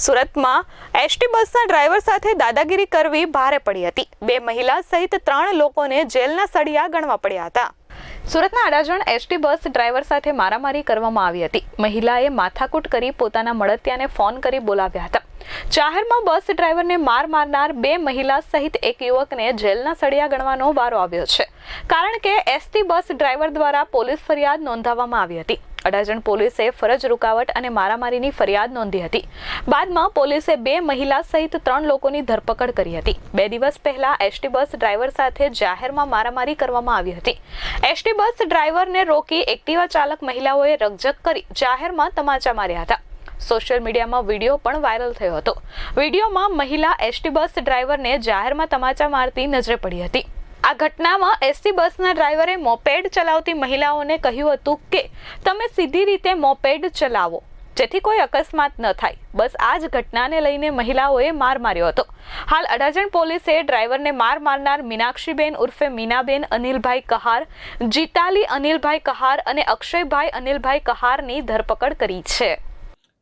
સુરતમાં એસટી બસના ડ્રાઈવર સાથે દાદાગીરી કરવી ભારે પડી હતી. બે મહિલા સહિત ત્રણ લોકોને જેલના સળિયા ગણવા પડ્યા હતા. સુરતના અડાજણ એસટી બસ ડ્રાઈવર સાથે મારામારી કરવામાં આવી હતી. મહિલાએ માથાકૂટ કરી પોતાના મળતિયાને ફોન કરી બોલાવ્યા હતા. જાહેરમાં બસ ડ્રાઈવરને માર મારનાર બે મહિલા સહિત એક યુવકને જેલના સળિયા ગણવાનો વારો આવ્યો છે. કારણ કે એસટી બસ ડ્રાઈવર દ્વારા પોલીસ ફરિયાદ નોંધાવવામાં આવી હતી. અડાજણ પોલીસે ફરજ રૂકાવટ અને મારામારીની ફરિયાદ નોંધી હતી. બાદમાં પોલીસે બે મહિલા સહિત ત્રણ લોકોની ધરપકડ કરી હતી. બે દિવસ પહેલા એસટી બસ ડ્રાઈવર સાથે જાહેરમાં મારામારી કરવામાં આવી હતી. એસટી બસ ડ્રાઈવરને રોકી એક્ટિવા ચાલક મહિલાઓએ રકઝક કરી જાહેરમાં તમાચા માર્યા હતા. સોશિયલ મીડિયામાં વીડિયો પણ વાયરલ થયો હતો. વિડીયોમાં મહિલા એસટી બસ ડ્રાઈવરને જાહેરમાં તમાચા મારતી નજરે પડી હતી. આ ઘટનામાં એસટી બસના ડ્રાઈવરે મોપેડ ચલાવતી મહિલાઓને કહ્યું હતું કે, તમે સીધી રીતે મોપેડ ચલાવો, જેથી કોઈ અકસ્માત ન થાય. બસ આ જ ઘટનાને લઈને મહિલાઓએ માર માર્યો હતો. હાલ અડાજણ પોલીસે ડ્રાઈવરને માર મારનાર મીનાક્ષીબેન ઉર્ફે મીનાબેન અનિલભાઈ કહાર, જીતાલી અનિલભાઈ કહાર અને અક્ષયભાઈ અનિલભાઈ કહારની ધરપકડ કરી છે.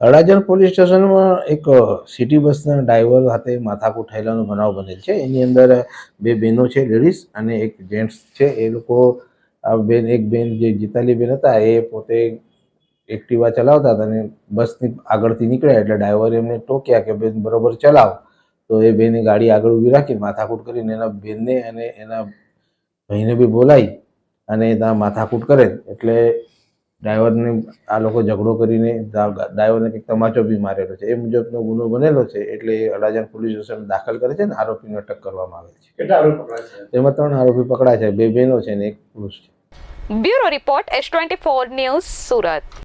અડાજણ પોલીસ સ્ટેશનમાં એક સિટી બસના ડ્રાઈવર સાથે માથાકૂટ થયેલાનો બનાવ બનેલ છે. એની અંદર બે બહેનો છે, લેડીઝ અને એક જેન્ટ્સ છે. એ લોકો, આ બેન, એક બેન જે જીતાલી બેન હતા, એ પોતે એક્ટિવા ચલાવતા હતા અને બસની આગળથી નીકળ્યા એટલે ડ્રાઈવરે એમને ટોક્યા કે, બેન, બરોબર ચલાવ. તો એ બેને ગાડી આગળ ઊભી રાખી માથાકૂટ કરીને એના બેનને અને એના ભાઈને બી બોલાવી અને ત્યાં માથાકૂટ કરે એટલે ડ્રાઈવરને આ લોકો ઝઘડો કરીને ડ્રાઈવરને કંઈક તમાચો બી મારેલો છે. એ મુજબનો ગુનો બનેલો છે એટલે એ અડાજણ પોલીસ સ્ટેશન દાખલ કરે છે ને આરોપીને અટક કરવામાં આવે છે. કેટલા આરોપી પકડાય છે? એમાં ત્રણ આરોપી પકડાય છે. બે બહેનો છે ને એક પુરુષ છે. Bureau report S twenty four news Surat.